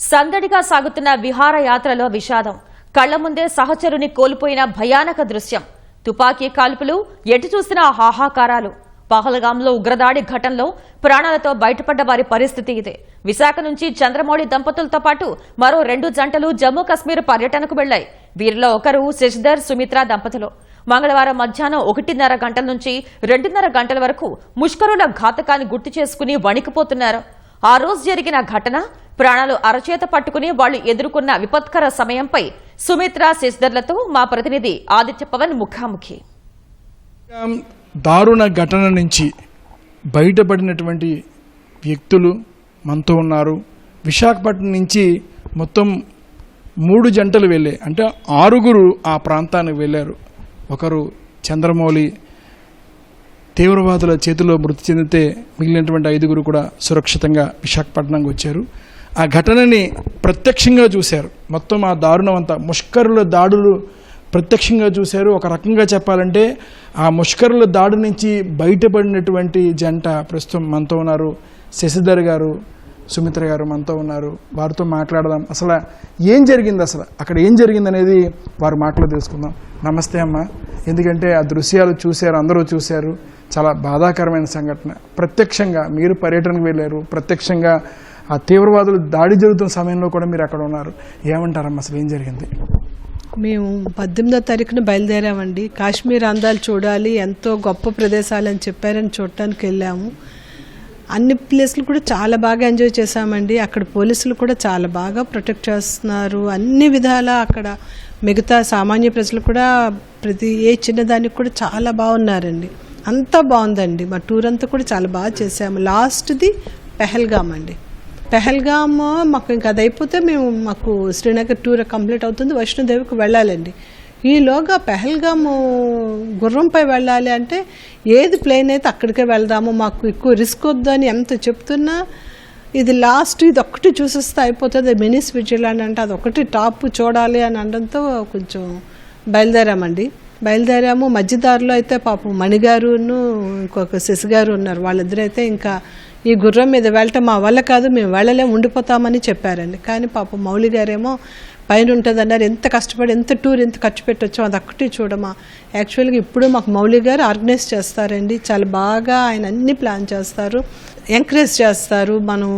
సందడిగా సాగుతున్న విహారయాత్రలో విషాదం. కళ్ళ ముందే సహచరుని కోల్పోయిన భయానక దృశ్యం. తుపాకీ కాల్పులు ఎటు చూసినా హాహాకారాలు. పహల్గాంలో ఉగ్రదాడి ఘటనలో ప్రాణాలతో బయటపడ్డ వారి పరిస్థితి ఇదే. విశాఖ నుంచి చంద్రమౌళి దంపతులతో పాటు మరో రెండు జంటలు జమ్మూ కశ్మీర్ పర్యటనకు వెళ్ళాయి వీరిలో ఒకరు శశిధర్ సుమిత్ర దంపతులు. మంగళవారం మధ్యాహ్నం ఒకటిన్నర గంటల నుంచి రెండున్నర గంటల వరకు ముష్కరుల ఘాతకాన్ని గుర్తు చేసుకుని వణికిపోతున్నారు. ఆ రోజు జరిగిన ఘటన ప్రాణాలు అరచేత పట్టుకుని వాళ్ళు ఎదుర్కొన్న విపత్కర సమయంపై సుమిత్ర శశిధర్లతో మా ప్రతినిధి ఆదిత్య పవన్ ముఖాముఖి. దారుణ ఘటన నుంచి బయటపడినటువంటి వ్యక్తులు మనతో ఉన్నారు. విశాఖపట్నం నుంచి మొత్తం మూడు జంటలు వెళ్ళాయి అంటే ఆరుగురు ఆ ప్రాంతానికి వెళ్ళారు. ఒకరు చంద్రమౌళి తీవ్రవాదుల చేతిలో మృతి చెందితే మిగిలినటువంటి ఐదుగురు కూడా సురక్షితంగా విశాఖపట్నంకి వచ్చారు. ఆ ఘటనని ప్రత్యక్షంగా చూశారు. మొత్తం ఆ దారుణం అంతా ముష్కరుల దాడులు ప్రత్యక్షంగా చూశారు. ఒక రకంగా చెప్పాలంటే ఆ ముష్కరుల దాడి నుంచి బయటపడినటువంటి జంట ప్రస్తుతం మనతో ఉన్నారు. శశిధర్ గారు సుమిత్ర గారు మనతో ఉన్నారు. వారితో మాట్లాడదాం. అసలు ఏం జరిగింది అసలు? అక్కడ ఏం జరిగింది అనేది వారి మాటలో తెలుసుకుందాం. నమస్తే అమ్మ. ఎందుకంటే ఆ దృశ్యాలు చూశారు అందరూ చూశారు. చాలా బాధాకరమైన సంఘటన. ప్రత్యక్షంగా మీరు పర్యటనకు వెళ్ళారు. ప్రత్యక్షంగా ఆ తీవ్రవాదులు దాడి జరుగుతున్న సమయంలో కూడా మీరు అక్కడ ఉన్నారు. ఏమంటారమ్మా? అసలు ఏం జరిగింది? మేము పద్దెనిమిదో తారీఖున బయలుదేరామండి. కాశ్మీర్ అందాలు చూడాలి ఎంతో గొప్ప ప్రదేశాలు అని చెప్పారని చూడటానికి వెళ్ళాము. అన్ని ప్లేస్లు కూడా చాలా బాగా ఎంజాయ్ చేశామండి. అక్కడ పోలీసులు కూడా చాలా బాగా ప్రొటెక్ట్ చేస్తున్నారు. అన్ని విధాలా అక్కడ మిగతా సామాన్య ప్రజలు కూడా ప్రతి ఏ చిన్నదానికి కూడా చాలా బాగున్నారండి. అంతా బాగుందండి. మా టూర్ అంతా కూడా చాలా బాగా చేసాము లాస్ట్ది పెహల్గామ్ అండి. పెహల్గామ్ మాకు ఇంకా అది అయిపోతే మేము మాకు శ్రీనగర్ టూర్ కంప్లీట్ అవుతుంది. వైష్ణోదేవికి వెళ్ళాలండి. ఈలోగా పెహల్గాము గుర్రంపై వెళ్ళాలి అంటే ఏది ప్లేన్ అయితే అక్కడికే వెళ్దాము. మాకు ఎక్కువ రిస్క్ వద్దని ఎంత చెప్తున్నా ఇది లాస్ట్ ఇది ఒక్కటి చూసేస్తే అయిపోతుంది. మినీ స్విట్జర్లాండ్ అంటే అది ఒకటి టాప్ చూడాలి అని అనడంతో కొంచెం బయలుదేరామండి. బయలుదేరాము. మధ్యదారిలో అయితే పాపం మణిగారును ఇంకొక శశిగారు ఉన్నారు. వాళ్ళిద్దరైతే ఇంకా ఈ గుర్రం మీద వెళ్ళటం మా వల్ల కాదు మేము వెళ్ళలే ఉండిపోతామని చెప్పారండి. కానీ పాపం మౌలి గారేమో పైన ఉంటుంది అన్నారు. ఎంత కష్టపడి ఎంత టూర్ ఎంత ఖర్చు పెట్టొచ్చో అది ఒక్కటి చూడమా. యాక్చువల్గా ఇప్పుడు మాకు మౌలి గారు ఆర్గనైజ్ చేస్తారండి. చాలా బాగా ఆయన అన్ని ప్లాన్ చేస్తారు. ఎంకరేజ్ చేస్తారు. మనం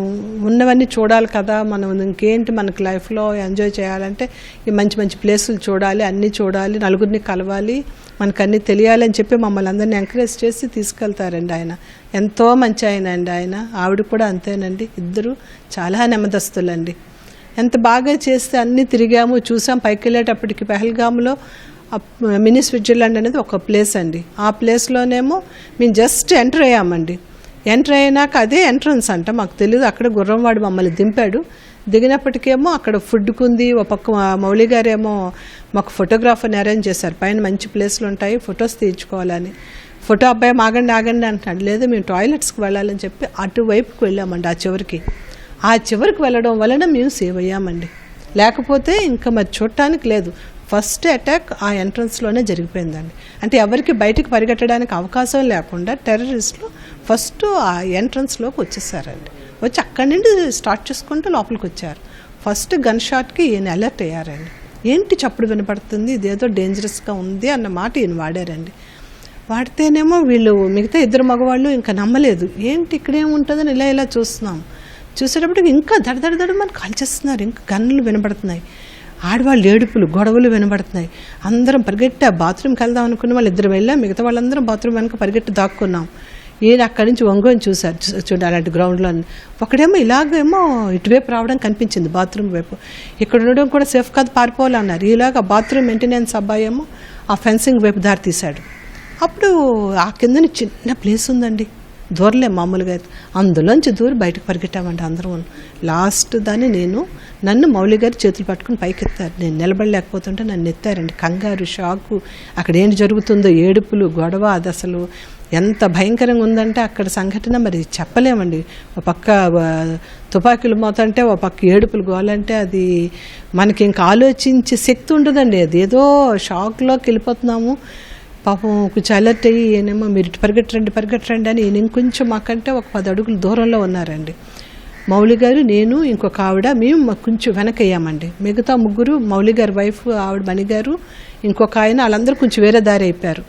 ఉన్నవన్నీ చూడాలి కదా. మనం ఇంకేంటి మనకి లైఫ్లో ఎంజాయ్ చేయాలంటే ఈ మంచి మంచి ప్లేసులు చూడాలి అన్నీ చూడాలి నలుగురిని కలవాలి. మనకు అన్నీ తెలియాలి అని చెప్పి మమ్మల్ని అందరినీ ఎంకరేజ్ చేసి తీసుకెళ్తారండి ఆయన. ఎంతో మంచి ఆయన అండి ఆయన. ఆవిడ కూడా అంతేనండి. ఇద్దరు చాలా నెమ్మదస్తులండి ఎంత బాగా చేస్తే అన్నీ తిరిగాము చూసాం. పైకి వెళ్ళేటప్పటికి పెహల్గామ్లో మినీ స్విట్జర్లాండ్ అనేది ఒక ప్లేస్ అండి. ఆ ప్లేస్లోనేమో మేము జస్ట్ ఎంటర్ అయ్యామండి. ఎంటర్ అయినాక అదే ఎంట్రన్స్ అంట మాకు తెలియదు అక్కడ గుర్రంవాడు మమ్మల్ని దింపాడు. దిగినప్పటికేమో అక్కడ ఫుడ్కు ఉంది ఒక పక్క మౌళి మౌలి గారేమో మాకు ఫోటోగ్రాఫర్ని అరేంజ్ చేశారు. పైన మంచి ప్లేస్లు ఉంటాయి ఫొటోస్ తీయించుకోవాలని. ఫోటో అబ్బాయి ఆగండి ఆగండి అంటున్నాడు లేదు మేము టాయిలెట్స్కి వెళ్ళాలని చెప్పి అటువైపుకి వెళ్ళామండి ఆ చివరికి. ఆ చివరికి వెళ్ళడం వలన మేము సేవ్ అయ్యామండి. లేకపోతే ఇంకా మరి చూడటానికి లేదు. ఫస్ట్ అటాక్ ఆ ఎంట్రన్స్లోనే జరిగిపోయిందండి. అంటే ఎవరికి బయటికి పరిగెట్టడానికి అవకాశం లేకుండా టెర్రరిస్టులు ఫస్ట్ ఆ ఎంట్రన్స్లోకి వచ్చేసారండి. వచ్చి అక్కడి నుండి స్టార్ట్ చేసుకుంటూ లోపలికి వచ్చారు. ఫస్ట్ గన్ షాట్కి ఈయన అలర్ట్ అయ్యారండి. ఏంటి చప్పుడు వినపడుతుంది? ఇదేదో డేంజరస్గా ఉంది అన్న మాట ఈయన వాడారండి. వాడితేనేమో వీళ్ళు మిగతా ఇద్దరు మగవాళ్ళు ఇంకా నమ్మలేదు. ఏంటి ఇక్కడేముంటుందని ఇలా ఇలా చూస్తున్నాం. చూసేటప్పటికి ఇంకా దడదడదడ మనం కాల్చేస్తున్నారు. ఇంకా గన్నులు వినబడుతున్నాయి. ఆడవాళ్ళు ఏడుపులు గొడవలు వినబడుతున్నాయి. అందరం పరిగెట్టా బాత్రూమ్కి వెళ్దాం అనుకున్న వాళ్ళు ఇద్దరు వెళ్ళాం. మిగతా వాళ్ళందరం బాత్రూమ్ వెనక పరిగెట్టి దాక్కున్నాం. ఈయన అక్కడి నుంచి ఒంగోని చూశారు. చూ- చూడండి అలాంటి గ్రౌండ్లో ఒకడేమో ఇలాగేమో ఇటువైపు రావడం కనిపించింది బాత్రూమ్ వైపు. ఇక్కడ ఉండడం కూడా సేఫ్ కాదు పారిపోవాలన్నారు. ఇలాగ బాత్రూమ్ మెయింటెనెన్స్ అబ్బాయి ఏమో ఆ ఫెన్సింగ్ వైపు దారి తీశాడు. అప్పుడు ఆ కిందని చిన్న ప్లేస్ ఉందండి. దూరలే మామూలుగా అయితే. అందులోంచి దూరి బయటకు పరిగెట్టామండి అందరం. లాస్ట్ దాన్ని నేను నన్ను మౌలి గారి చేతులు పట్టుకుని పైకి ఎత్తారు నేను నిలబడలేకపోతుంటే నన్ను ఎత్తారండి. కంగారు షాకు అక్కడ ఏంటి జరుగుతుందో ఏడుపులు గొడవ అది అసలు ఎంత భయంకరంగా ఉందంటే అక్కడ సంఘటన మరి చెప్పలేమండి. ఒక పక్క తుపాకీలు మోతంటే ఒక పక్క ఏడుపులు గోలంటే అది మనకి ఇంకా ఆలోచించే శక్తి ఉండదండి. అది ఏదో షాక్లోకి వెళ్ళిపోతున్నాము. పాపం కొంచెం అలర్ట్ అయ్యి ఈయనేమో మీరు ఇటు పరిగెట్టండి పరిగెట్టండి అని నేను ఇంకొంచెం మాకంటే ఒక పది అడుగులు దూరంలో ఉన్నారండి. మౌలి గారు నేను ఇంకొక ఆవిడ మేము మాకు కొంచెం వెనకయ్యామండి. మిగతా ముగ్గురు మౌలి గారి వైఫ్ ఆవిడ మణి గారు ఇంకొక ఆయన వాళ్ళందరూ కొంచెం వేరే దారి అయిపోయారు.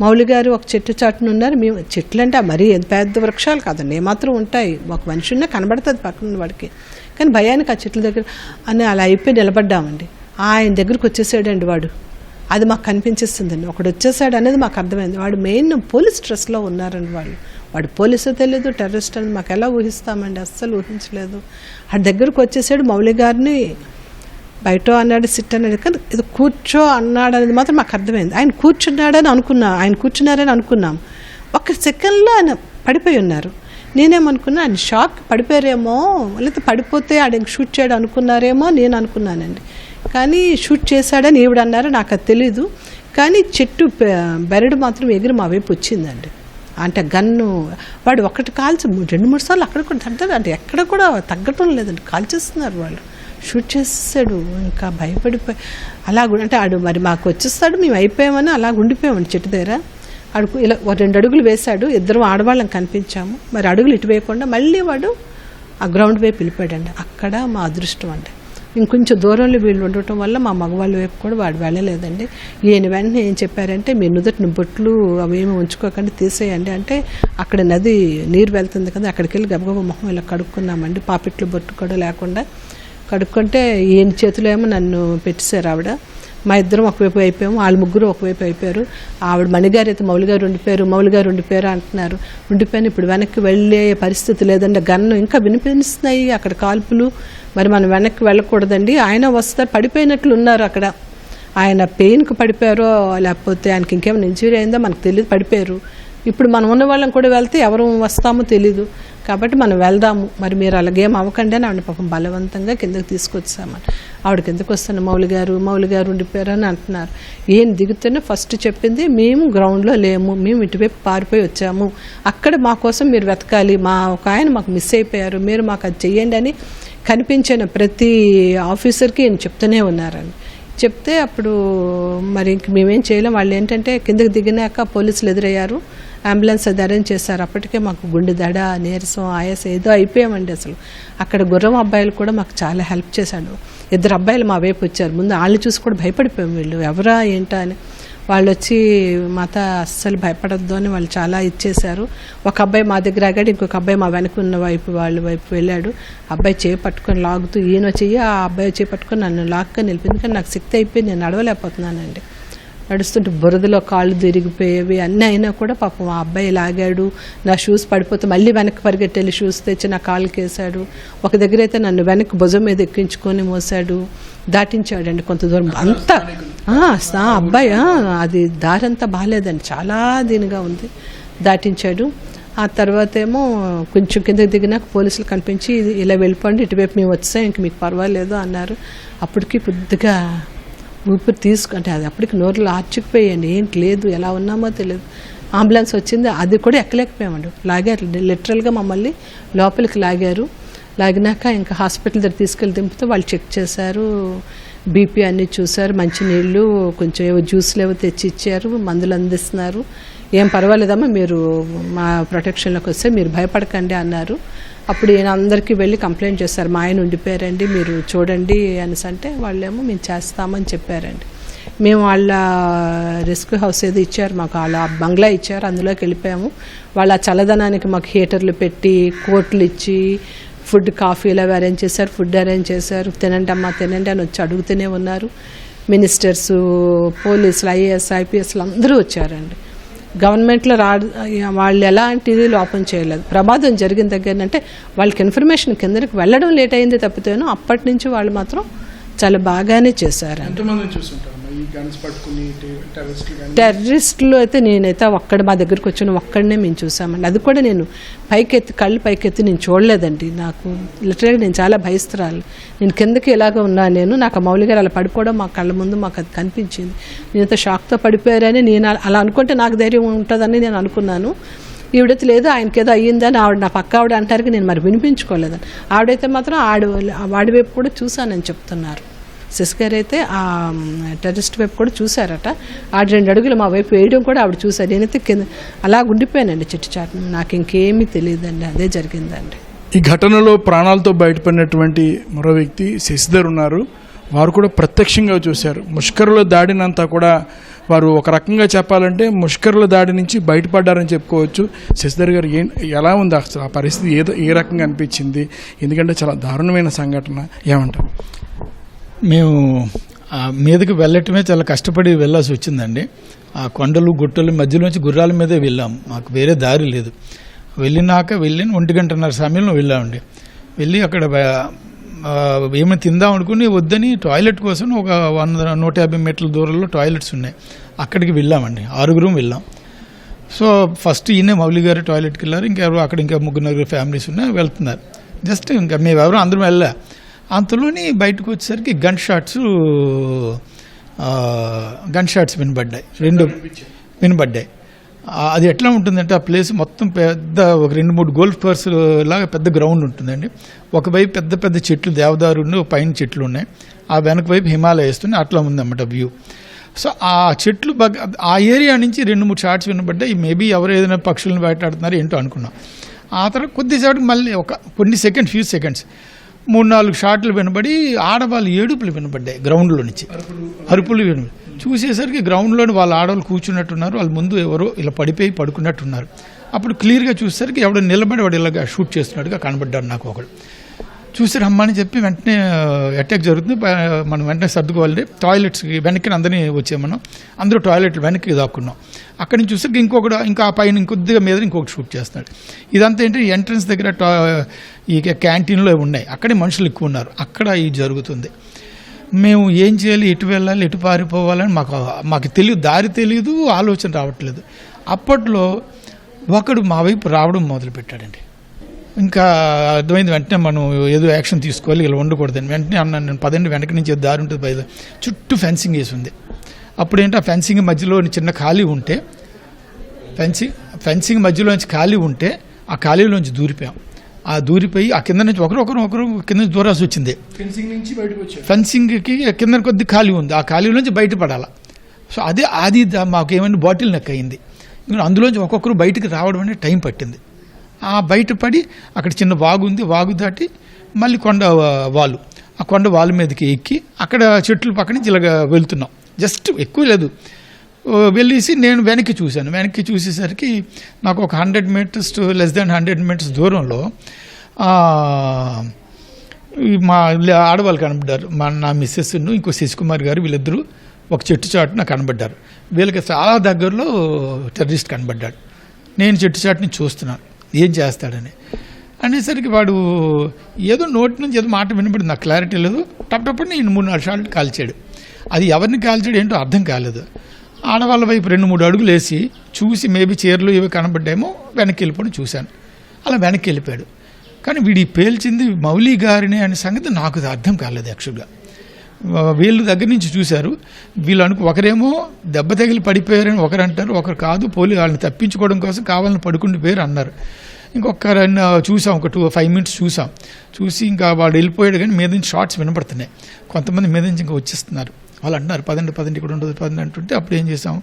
మౌలి గారు ఒక చెట్టు చాటున ఉన్నారు. మేము చెట్లు అంటే మరీ ఎంత పెద్ద వృక్షాలు కాదండి. ఏమాత్రం ఉంటాయి. ఒక మనిషి ఉన్నా కనబడుతుంది పక్కన వాడికి. కానీ భయానికి ఆ చెట్ల దగ్గర అని అలా అయిపోయి నిలబడ్డామండి. ఆయన దగ్గరికి వచ్చేసాడండి వాడు. అది మాకు కనిపించేస్తుందండి ఒకడు వచ్చేసాడు అనేది మాకు అర్థమైంది. వాడు మెయిన్ పోలీస్ డ్రెస్లో ఉన్నారండి వాళ్ళు. వాడు పోలీసు తెలియదు టెర్రరిస్ట్ అని మాకు ఎలా ఊహిస్తామండి? అస్సలు ఊహించలేదు. వాడి దగ్గరకు వచ్చేసాడు మౌలి గారిని. బయట అన్నాడు సిట్ అన్నాడు. కానీ ఇది కూర్చో అన్నాడు అనేది మాత్రం మాకు అర్థమైంది. ఆయన కూర్చున్నాడని అనుకున్నాం ఆయన కూర్చున్నారని అనుకున్నాం. ఒక్క సెకండ్లో ఆయన పడిపోయి ఉన్నారు. నేనేమనుకున్నా ఆయన షాక్ పడిపోయారేమో లేకపోతే పడిపోతే ఆడ షూట్ చేయడం అనుకున్నారేమో నేను అనుకున్నానండి. కానీ షూట్ చేశాడని ఈవిడ అన్నారు నాకు అది తెలీదు. కానీ చెట్టు బెరడు మాత్రం ఎగిరి మా వైపు వచ్చిందండి. అంటే గన్ను వాడు ఒకటి కాల్చి మూ- రెండు మూడు సార్లు అక్కడ కూడా తగ్గదు అంటే ఎక్కడ కూడా తగ్గటం లేదండి. కాల్చేస్తున్నారు వాళ్ళు. షూట్ చేసేసాడు ఇంకా భయపడిపోయి అలా అంటే ఆడు మరి మాకు వచ్చేస్తాడు మేము అయిపోయామని అలా ఉండిపోయామండి చెట్టు దగ్గర. అడుగు ఇలా రెండు అడుగులు వేశాడు ఇద్దరు ఆడవాళ్ళం కనిపించాము. మరి అడుగులు ఇటు వేయకుండా మళ్ళీ వాడు ఆ గ్రౌండ్ వైపు వెళ్ళిపోయాడండి. అక్కడ మా అదృష్టం అండి. ఇంకొంచెం దూరంలో వీళ్ళు ఉండటం వల్ల మా మగవాళ్ళ వైపు కూడా వాడు వెళ్ళలేదండి. ఈయన వెంటనే ఏం చెప్పారంటే మీ నుదుటిని బొట్లు అవేమి ఉంచుకోకండి తీసేయండి. అంటే అక్కడ నది నీరు వెళ్తుంది కదా అక్కడికి వెళ్ళి గబగబా మొహం ఇలా కడుక్కున్నామండి. పాపిట్లు బొట్టు కూడా లేకుండా. కడుక్కుంటే ఈయన చేతిలో ఏమో నన్ను పెట్టేశారు ఆవిడ. మా ఇద్దరం ఒకవైపు అయిపోయాము వాళ్ళ ముగ్గురు ఒకవైపు అయిపోయారు. ఆవిడ మణిగారు అయితే మౌలి గారు ఉండిపోయారు మౌలి గారు ఉండిపోయారు అంటున్నారు. ఉండిపోయిన ఇప్పుడు వెనక్కి వెళ్ళే పరిస్థితి లేదండి. గన్ను ఇంకా వినిపిస్తున్నాయి అక్కడ కాల్పులు. మరి మనం వెనక్కి వెళ్ళకూడదండి. ఆయన వస్తారు పడిపోయినట్లు ఉన్నారు అక్కడ. ఆయన పెయిన్కి పడిపోయారో లేకపోతే ఆయనకి ఇంకేమైనా ఇంజురీ అయిందో మనకు తెలియదు పడిపోయారు. ఇప్పుడు మనం ఉన్న వాళ్ళం కూడా వెళ్తే ఎవరు వస్తామో తెలీదు. కాబట్టి మనం వెళ్దాము. మరి మీరు అలాగేం అవ్వకండి అని ఆవిడ పాపం బలవంతంగా కిందకి తీసుకొచ్చామని ఆవిడ కిందకు వస్తాను? మౌలి గారు మౌలి గారు ఉండిపోయారు అని అంటున్నారు. ఏం దిగుతున్నా ఫస్ట్ చెప్పింది మేము గ్రౌండ్లో లేము. మేము ఇటువైపు పారిపోయి వచ్చాము. అక్కడ మా కోసం మీరు వెతకాలి. మా ఒక ఆయన మాకు మిస్ అయిపోయారు. మీరు మాకు అది చెయ్యండి అని కనిపించిన ప్రతి ఆఫీసర్కి ఏం చెప్తూనే ఉన్నారని చెప్తే అప్పుడు మరి ఇంక మేమేం చేయలేం. వాళ్ళు ఏంటంటే కిందకి దిగినాక పోలీసులు ఎదురయ్యారు. అంబులెన్స్ అది అరేంజ్ చేశారు. అప్పటికే మాకు గుండె దడ నీరసం ఆయాసం ఏదో అయిపోయామండి అసలు. అక్కడ గుర్రం అబ్బాయిలు కూడా మాకు చాలా హెల్ప్ చేశాడు. ఇద్దరు అబ్బాయిలు మా వైపు వచ్చారు. ముందు వాళ్ళు చూసి కూడా భయపడిపోయాం వీళ్ళు. ఎవరా ఏంటా అని. వాళ్ళు వచ్చి మాత అస్సలు భయపడద్దు అని వాళ్ళు చాలా ఇచ్చేశారు. ఒక అబ్బాయి మా దగ్గర ఆగాడు ఇంకొక అబ్బాయి మా వెనక ఉన్న వైపు వాళ్ళ వైపు వెళ్ళాడు. అబ్బాయి చేయి పట్టుకొని లాగుతూ ఈయన చెయ్యి ఆ అబ్బాయి చేయి పట్టుకొని నన్ను లాక్గా నిలిపింది కానీ నాకు శక్తి అయిపోయి నేను నడవలేకపోతున్నానండి. నడుస్తుంటే బురదలో కాళ్ళు తిరిగిపోయేవి అన్నీ అయినా కూడా పాపం ఆ అబ్బాయి లాగాడు నా షూస్ పడిపోతే మళ్ళీ వెనక్కి పరిగెట్టెళ్ళి షూస్ తెచ్చి నా కాళ్ళకి వేసాడు ఒక దగ్గర అయితే నన్ను వెనక్కి భుజం మీద ఎక్కించుకొని మోసాడు. దాటించాడండి కొంత దూరం. అంతా అబ్బాయి అది దారంతా బాగాలేదండి. చాలా దీనిగా ఉంది. దాటించాడు. ఆ తర్వాత ఏమో కొంచెం కిందకి దిగినాక పోలీసులు కనిపించి "ఇది ఇలా వెళ్ళిపోండి ఇటువైపు మేము వచ్చాం ఇంక మీకు పర్వాలేదు అన్నారు. అప్పటికి కొద్దిగా ఊపిరి తీసుకుంటే అది అప్పటికి నోరులో ఆర్చుకుపోయాను ఏంటి లేదు ఎలా ఉన్నామో తెలియదు. అంబులెన్స్ వచ్చింది అది కూడా ఎక్కలేకపోయామండి. లాగారు లిటరల్గా మమ్మల్ని లోపలికి లాగారు. లాగినాక ఇంకా హాస్పిటల్ దగ్గర తీసుకెళ్ళి దింపితే వాళ్ళు చెక్ చేశారు. బీపీ అన్నీ చూశారు మంచినీళ్ళు కొంచెం ఏవో జ్యూస్లు ఏవో తెచ్చి ఇచ్చారు మందులు అందిస్తున్నారు. ఏం పర్వాలేదమ్మా మీరు మా ప్రొటెక్షన్లోకి వస్తే మీరు భయపడకండి అన్నారు. అప్పుడు ఈయన అందరికీ వెళ్ళి కంప్లైంట్ చేశారు. మా ఆయన ఉండిపోయారండి మీరు చూడండి అనేసి అంటే వాళ్ళేమో మేము చేస్తామని చెప్పారండి. మేము వాళ్ళ రెస్క్యూ హౌస్ ఏదో ఇచ్చారు మాకు వాళ్ళ బంగ్లా ఇచ్చారు అందులోకి వెళ్ళిపోయాము. వాళ్ళ చల్లదనానికి మాకు హీటర్లు పెట్టి కోట్లు ఇచ్చి ఫుడ్ కాఫీలు అవి అరేంజ్ చేశారు ఫుడ్ అరేంజ్ చేశారు. తినండి అమ్మా తినండి అని వచ్చి అడుగుతూనే ఉన్నారు. మినిస్టర్స్ పోలీసులు ఐఏఎస్ ఐపీఎస్లు అందరూ వచ్చారండి. గవర్నమెంట్లో రా వాళ్ళు ఎలాంటిది లోపం చేయలేదు. ప్రమాదం జరిగిన దగ్గర అంటే వాళ్ళకి ఇన్ఫర్మేషన్ కిందకి వెళ్ళడం లేట్ అయింది తప్పితేనో అప్పటి నుంచి వాళ్ళు మాత్రం చాలా బాగానే చేశారు ఎంతమంది చూసుంటారు గన్స్ పట్టుకుని టెర్రరిస్టులు టెర్రరిస్టులు అయితే నేనైతే ఒక్కడ మా దగ్గరికి వచ్చిన ఒక్కడనే మేము చూసామండి. అది కూడా నేను పైకెత్తి కళ్ళు పైకెత్తి నేను చూడలేదండి. నాకు లిటరల్గా నేను చాలా భయస్తురాలు నేను కిందకి ఎలాగ ఉన్నా నేను నాకు ఆ మౌలి గారు అలా పడిపోవడం మా కళ్ళ ముందు మాకు అది కనిపించింది. నేనైతే షాక్తో పడిపోయారని నేను అలా- అలా అనుకుంటే నాకు ధైర్యం ఉంటుందని నేను అనుకున్నాను. ఈవిడైతే లేదు ఆయనకి ఏదో అయ్యిందని ఆవిడ నా పక్క ఆవిడ అంటారు నేను మరి వినిపించుకోలేదని. ఆవిడైతే మాత్రం ఆడ వాడి వైపు కూడా చూశానని చెప్తున్నారు. సిస్ అయితే ఆ టెర్రరిస్ట్ వైపు కూడా చూశారట. ఆడ రెండు అడుగులు మా వైపు వేయడం కూడా ఆవిడ చూశారు. నేనైతే కింద అలా ఉండిపోయానండి చెట్టు చాటు. నాకు ఇంకేమీ తెలియదండి. అదే జరిగిందండి. ఈ ఘటనలో ప్రాణాలతో బయటపడినటువంటి మరో వ్యక్తి శశిధర్ ఉన్నారు. వారు కూడా ప్రత్యక్షంగా చూశారు. ముష్కరుల దాడినంతా కూడా వారు ఒక రకంగా చెప్పాలంటే ముష్కరుల దాడి నుంచి బయటపడ్డారని చెప్పుకోవచ్చు. శశిధర్ గారు ఏ ఎలా ఉంది అసలు ఆ పరిస్థితి? ఏదో ఏ రకంగా అనిపించింది? ఎందుకంటే చాలా దారుణమైన సంఘటన. ఏమంటారు? మేము మీదకి వెళ్ళటమే చాలా కష్టపడి వెళ్ళాల్సి వచ్చిందండి. ఆ కొండలు గుట్టలు మధ్యలోంచి గుర్రాల మీదే వెళ్ళాం. మాకు వేరే దారి లేదు. వెళ్ళినాక వెళ్ళిన ఒంటి గంటన్నర సమయంలో వెళ్ళామండి. వెళ్ళి అక్కడ ఏమైనా తిందాం అనుకుని వద్దని టాయిలెట్ కోసం ఒక వంద నూట యాభై మీటర్ల దూరంలో టాయిలెట్స్ ఉన్నాయి. అక్కడికి వెళ్ళామండి. ఆరుగురం వెళ్ళాం. సో ఫస్ట్ ఈయనే మౌలి గారు టాయిలెట్కి వెళ్ళారు. ఇంకా అక్కడ ఇంకా ముగ్గురు నలుగురు ఫ్యామిలీస్ ఉన్నాయి. వెళ్తున్నారు. జస్ట్ ఇంకా మేము అందరం వెళ్ళా అంతలోని బయటకు వచ్చేసరికి గన్ షాట్స్ గన్ షాట్స్ వినబడ్డాయి. రెండు వినబడ్డాయి. అది ఎట్లా ఉంటుందంటే ఆ ప్లేస్ మొత్తం పెద్ద ఒక రెండు మూడు గోల్ఫ్ కోర్స్ లాగా పెద్ద గ్రౌండ్ ఉంటుందండి. ఒకవైపు పెద్ద పెద్ద చెట్లు దేవదారు పైన చెట్లు ఉన్నాయి. ఆ వెనక వైపు హిమాలయస్ ఉన్నాయి అట్లా ఉందన్నమాట వ్యూ సో ఆ చెట్లు బగ్ ఆ ఏరియా నుంచి రెండు మూడు షాట్స్ వినబడ్డాయి. మేబీ ఎవరు ఏదైనా పక్షులను వేటాడుతున్నారు ఏంటో అనుకున్నాం. ఆ తర్వాత కొద్దిసేపటికి మళ్ళీ ఒక కొన్ని సెకండ్స్ ఫ్యూ సెకండ్స్ మూడు నాలుగు షాట్లు వినబడి ఆడవాళ్ళు ఏడుపులు వినబడ్డాయి గ్రౌండ్లో నుంచి. అరుపులు వినబడి చూసేసరికి గ్రౌండ్లోని వాళ్ళ ఆడవాళ్ళు కూర్చున్నట్టున్నారు. వాళ్ళ ముందు ఎవరో ఇలా పడిపోయి పడుకున్నట్టున్నారు. అప్పుడు క్లియర్గా చూసేసరికి ఎవడో నిలబడి వాడు ఇలాగా షూట్ చేస్తున్నట్టుగా కనబడ్డాడు నాకు ఒకడు. చూసి రమ్మని చెప్పి వెంటనే అటాక్ జరుగుతుంది. మనం వెంటనే సర్దుకోవాలి. టాయిలెట్స్కి వెనక్కి అందరినీ వచ్చాం మనం. అందరూ టాయిలెట్ వెనక్కి దాక్కున్నాం. అక్కడి నుంచి చూస్తే ఇంకొకటి ఇంకా ఆ పైన ఇంకొద్దిగా మీద ఇంకొకటి షూట్ చేస్తున్నాడు. ఇదంతా ఏంటి? ఎంట్రన్స్ దగ్గర టా ఈ క్యాంటీన్లో ఉన్నాయి. అక్కడే మనుషులు ఎక్కువ ఉన్నారు. అక్కడ ఇది జరుగుతుంది. మేము ఏం చేయాలి? ఎటు వెళ్ళాలి? ఎటు పారిపోవాలని మాకు మాకు తెలియదు దారి తెలియదు ఆలోచన రావట్లేదు. అప్పట్లో ఒకడు మా వైపు రావడం మొదలుపెట్టాడండి. ఇంకా అర్థమైంది వెంటనే మనం ఏదో యాక్షన్ తీసుకోవాలి ఇలా ఉండకూడదని వెంటనే అన్నాను నేను పదండి వెనక నుంచి దారి ఉంటుంది బయట చుట్టూ ఫెన్సింగ్ వేసి ఉంది. అప్పుడు ఏంటి ఆ ఫెన్సింగ్ మధ్యలో చిన్న ఖాళీ ఉంటే ఫెన్సింగ్ ఫెన్సింగ్ మధ్యలో నుంచి ఖాళీ ఉంటే ఆ ఖాళీలోంచి దూరిపోయాం. ఆ దూరిపోయి ఆ కింద నుంచి ఒకరు ఒకరు ఒకరు కింద నుంచి దూరాల్సి వచ్చింది. ఫెన్సింగ్ నుంచి బయటకు వచ్చారు ఫెన్సింగ్కి కింద కొద్ది ఖాళీ ఉంది. ఆ ఖాళీ నుంచి బయటపడాల. సో అదే అది మాకు ఏమైనా బాటిల్ నెక్ అయింది. అందులోంచి ఒక్కొక్కరు బయటికి రావడం అనేది టైం పట్టింది. ఆ బయటపడి అక్కడ చిన్న వాగు ఉంది వాగు దాటి మళ్ళీ కొండ వాలు. ఆ కొండ వాలు మీదకి ఎక్కి అక్కడ చెట్లు పక్కనే నుంచి వెళ్తున్నాం. జస్ట్ ఎక్కువ లేదు. వెళ్ళేసి నేను వెనక్కి చూశాను. వెనక్కి చూసేసరికి నాకు ఒక hundred metres to less than hundred metres దూరంలో మా ఆడవాళ్ళు కనబడ్డారు. మా నా మిస్సెస్ ఇంకో శశికుమార్ గారు వీళ్ళిద్దరూ ఒక చెట్టు చాటున కనబడ్డారు. వీళ్ళకి చాలా దగ్గరలో టెర్రరిస్ట్ కనబడ్డాడు. నేను చెట్టు చాటుని చూస్తున్నాను. ఏం చేస్తాడని. అనేసరికి వాడు ఏదో నోటి నుంచి ఏదో మాట వినబడి నాకు క్లారిటీ లేదు. టప్పటప్పుడు నేను మూడు నాలుగు షాట్లు కాల్చాడు. అది ఎవరిని కాల్చాడు ఏంటో అర్థం కాలేదు. ఆడవాళ్ళ వైపు రెండు మూడు అడుగులు వేసి చూసి మేబీ చీరలు ఇవి కనబడ్డామో వెనక్కి వెళ్ళిపోయి చూశాను. అలా వెనక్కి వెళ్ళిపోయాడు కానీ వీడి పేల్చింది మౌలి గారిని అనే సంగతి నాకు అది అర్థం కాలేదు యాక్చువల్గా. వీళ్ళు దగ్గర నుంచి చూశారు. వీళ్ళు అనుకు ఒకరేమో దెబ్బ తగిలి పడిపోయారని ఒకరు అంటారు ఒకరు కాదు పోలీ వాళ్ళని తప్పించుకోవడం కోసం కావాలని పడుకుని పేరు అన్నారు. ఇంకొక రన్ చూసాం ఒక టూ ఫైవ్ మినిట్స్ చూసాం. చూసి ఇంకా వాడు వెళ్ళిపోయాడు కానీ మీద నుంచి షార్ట్స్ వినపడుతున్నాయి కొంతమంది మీద నుంచి ఇంకా వచ్చేస్తున్నారు. వాళ్ళు అంటున్నారు పదండి పదండి ఇక్కడ ఉండదు పదండి అంటుంటే అప్పుడు ఏం చేసాం?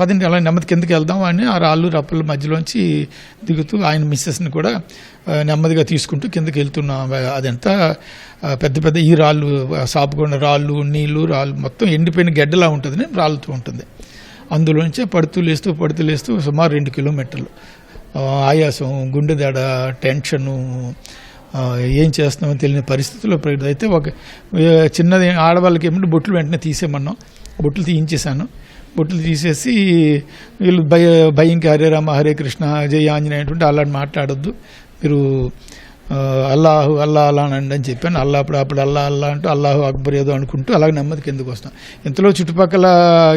పదండి అలా నెమ్మది కిందకి వెళ్దాం అని ఆ రాళ్ళు రప్పల మధ్యలోంచి దిగుతూ ఆయన మిస్సెస్ని కూడా నెమ్మదిగా తీసుకుంటూ కిందకి వెళ్తున్నాం. అదంతా పెద్ద పెద్ద ఈ రాళ్ళు ఆ, రాళ్ళు నీళ్ళు రాళ్ళు మొత్తం ఎండిపోయిన గడ్డలా ఉంటుంది రాళ్ళతో ఉంటుంది. అందులోంచి పడుతూ లేస్తూ పడుతూ లేస్తూ సుమారు రెండు కిలోమీటర్లు. ఆయాసం గుండె దడ టెన్షను ఏం చేస్తున్నామో తెలియని పరిస్థితుల్లో అయితే ఒక చిన్నది ఆడవాళ్ళకి ఏమంటే బొట్లు వెంటనే తీసేమన్నాం బొట్లు తీయించేశాను. బొట్లు తీసేసి వీళ్ళు భయ భయంకి హరే రామ హరే కృష్ణ జయ ఆంజనేయ అలాంటి మాట్లాడొద్దు. మీరు అల్లాహు అల్లా అల్లా అనండి అని చెప్పాను. అల్లా అప్పుడు అప్పుడు అల్లా అల్లా అంటూ అల్లాహు అక్బర్ ఏదో అనుకుంటూ అలాగే నెమ్మది కిందకు వస్తాం. ఇంతలో చుట్టుపక్కల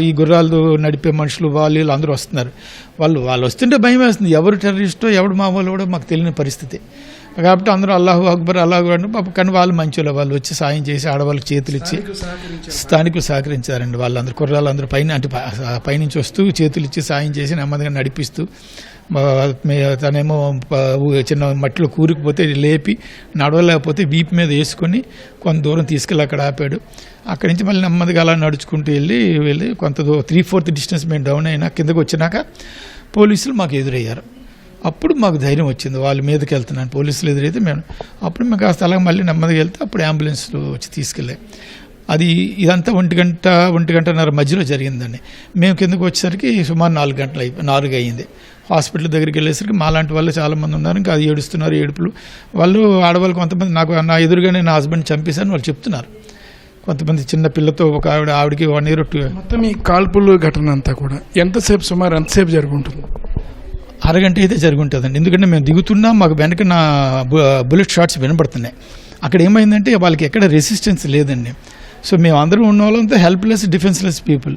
ఈ గుర్రాలు నడిపే మనుషులు వాళ్ళు వీళ్ళు అందరూ వస్తున్నారు. వాళ్ళు వాళ్ళు వస్తుంటే భయం వేస్తుంది. ఎవరు టెర్రరిస్టో ఎవడు మా వాళ్ళు కూడా మాకు తెలియని పరిస్థితి. కాబట్టి అందరూ అల్లాహు అక్బర్ అల్లాహు అంటే పాపం కానీ వాళ్ళు మంచోళ్ళు వాళ్ళు వచ్చి సాయం చేసి ఆడవాళ్ళకి చేతులు ఇచ్చి స్థానికులు సహకరించారండి. వాళ్ళందరూ కుర్రాళ్ళు అందరూ పైన అంటే పైనుంచి వస్తూ చేతులు ఇచ్చి సాయం చేసి నెమ్మదిగా నడిపిస్తూ తనేమో చిన్న మట్టిలో కూరుకుపోతే లేపి నడవలేకపోతే వీపు మీద వేసుకొని కొంత దూరం తీసుకెళ్ళి అక్కడ ఆపాడు. అక్కడి నుంచి మళ్ళీ నెమ్మదిగా అలా నడుచుకుంటూ వెళ్ళి వెళ్ళి కొంత దూరం త్రీ ఫోర్త్ డిస్టెన్స్ మేము డౌన్ అయినా కిందకు వచ్చినాక పోలీసులు మాకు ఎదురయ్యారు. అప్పుడు మాకు ధైర్యం వచ్చింది వాళ్ళ మీదకి వెళ్తున్నాను. పోలీసులు ఎదురైతే మేము అప్పుడు మేము కాస్త అలాగే మళ్ళీ నెమ్మదిగా వెళ్తే అప్పుడు అంబులెన్స్లో వచ్చి తీసుకెళ్ళాయి. అది ఇదంతా ఒంటి గంట ఒంటి గంటన్నర మధ్యలో జరిగిందండి. మేము కిందకు వచ్చేసరికి సుమారు నాలుగు గంటలు అయిపోయి నాలుగు అయ్యింది. హాస్పిటల్ దగ్గరికి వెళ్ళేసరికి మాలాంటి వాళ్ళు చాలామంది ఉన్నారు. ఇంకా అది ఏడుస్తున్నారు ఏడుపులు. వాళ్ళు ఆడవాళ్ళు కొంతమంది నాకు నా ఎదురుగానే నా హస్బెండ్ చంపేశారని వాళ్ళు చెప్తున్నారు. కొంతమంది చిన్న పిల్లతో ఒక ఆవిడ ఆవిడకి వన్ ఇయర్ టూ మొత్తం ఈ కాల్పులు ఘటన అంతా కూడా ఎంతసేపు సుమారు ఎంతసేపు జరుగుంటుంది? అరగంట అయితే జరిగి ఉంటుందండి ఎందుకంటే మేము దిగుతున్నా మాకు వెనక నా బు- బుల్లెట్ షాట్స్ వినబడుతున్నాయి. అక్కడ ఏమైందంటే వాళ్ళకి ఎక్కడ రెసిస్టెన్స్ లేదండి. సో మేము అందరూ ఉన్న వాళ్ళంతా హెల్ప్లెస్ డిఫెన్స్లెస్ పీపుల్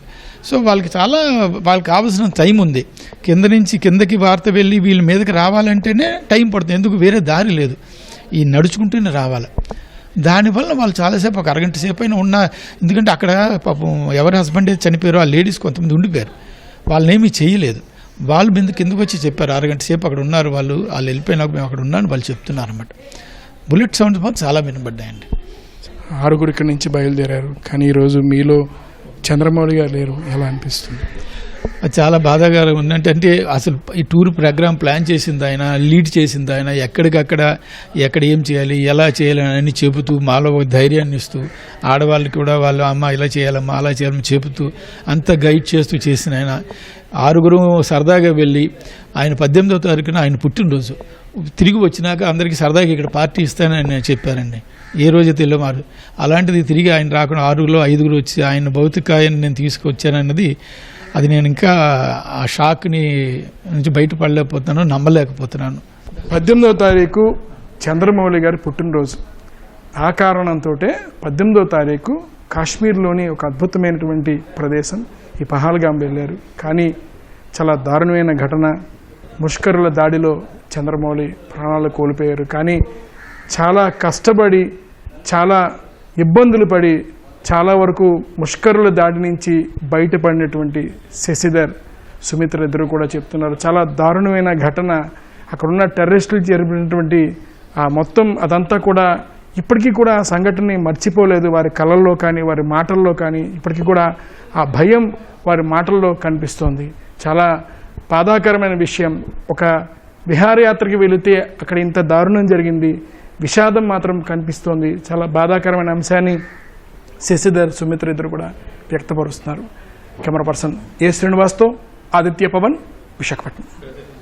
సో వాళ్ళకి చాలా వాళ్ళకి కావాల్సిన టైం ఉంది. కింద నుంచి కిందకి వార్త వెళ్ళి వీళ్ళ మీదకి రావాలంటేనే టైం పడుతుంది. ఎందుకు? వేరే దారి లేదు. ఈ నడుచుకుంటూనే రావాలి. దానివల్ల వాళ్ళు చాలాసేపు ఒక అరగంట సేపు అయినా ఉన్న ఎందుకంటే అక్కడ పాపం ఎవరి హస్బెండ్ అయితే చనిపోయారో ఆ లేడీస్ కొంతమంది ఉండిపోయారు. వాళ్ళనేమీ చేయలేదు. వాళ్ళు బిందు కిందకు వచ్చి చెప్పారు అరగంట సేపు అక్కడ ఉన్నారు వాళ్ళు వాళ్ళు వెళ్ళిపోయినాక మేము అక్కడ ఉన్నాను వాళ్ళు చెప్తున్నారు అనమాట బుల్లెట్ సౌండ్స్ మాత్రం చాలా వినబడ్డాయండి. ఆరుగురు ఇక్కడి నుంచి బయలుదేరారు. కానీ ఈరోజు మీలో చంద్రమౌళి గారు లేరు. ఎలా అనిపిస్తుంది? అది చాలా బాధాగా ఉందంటే అంటే అసలు ఈ టూర్ ప్రోగ్రామ్ ప్లాన్ చేసింది ఆయన లీడ్ చేసింది ఆయన ఎక్కడికక్కడ ఎక్కడ ఏం చేయాలి ఎలా చేయాలి అని చెబుతూ మాలో ఒక ధైర్యాన్ని ఇస్తూ ఆడవాళ్ళకి కూడా వాళ్ళు అమ్మ ఇలా చేయాలమ్మా అలా చేయాలని చెబుతూ అంత గైడ్ చేస్తూ చేసిన ఆయన. ఆరుగురు సరదాగా వెళ్ళి ఆయన పద్దెనిమిదవ తారీఖున ఆయన పుట్టినరోజు. తిరిగి వచ్చినాక అందరికీ సరదాగా ఇక్కడ పార్టీ ఇస్తానని చెప్పారండి. ఏ రోజైతే వెళ్ళమారు అలాంటిది తిరిగి ఆయన రాకుండా ఆరుగురు ఐదుగురు వచ్చి ఆయన భౌతికాయాన్ని నేను తీసుకొచ్చానన్నది అది నేను ఇంకా ఆ షాక్ని నుంచి బయటపడలేకపోతున్నాను నమ్మలేకపోతున్నాను. పద్దెనిమిదవ తారీఖు చంద్రమౌళి గారి పుట్టినరోజు. ఆ కారణంతో పద్దెనిమిదవ తారీఖు కాశ్మీర్లోని ఒక అద్భుతమైనటువంటి ప్రదేశం ఈ పహాల్గాం వెళ్ళారు. కానీ చాలా దారుణమైన ఘటన. ముష్కరుల దాడిలో చంద్రమౌళి ప్రాణాలు కోల్పోయారు. కానీ చాలా కష్టపడి చాలా ఇబ్బందులు పడి చాలా వరకు ముష్కరుల దాడి నుంచి బయటపడినటువంటి శశిధర్ సుమిత్ర ఇద్దరు కూడా చెప్తున్నారు. చాలా దారుణమైన ఘటన. అక్కడున్న టెర్రరిస్టులు జరిపినటువంటి ఆ మొత్తం అదంతా కూడా ఇప్పటికీ కూడా ఆ సంఘటనని మర్చిపోలేదు. వారి కళల్లో కానీ వారి మాటల్లో కానీ ఇప్పటికీ కూడా ఆ భయం వారి మాటల్లో కనిపిస్తోంది. చాలా బాధాకరమైన విషయం. ఒక విహారయాత్రకి వెళితే అక్కడ ఇంత దారుణం జరిగింది. విషాదం మాత్రం కనిపిస్తోంది. చాలా బాధాకరమైన అంశాన్ని శశిధర్ సుమిత్ర ఇద్దరు కూడా వ్యక్తపరుస్తున్నారు. కెమెరా పర్సన్ ఏ శ్రీనివాస్తో? ఆదిత్య పవన్ విశాఖపట్నం.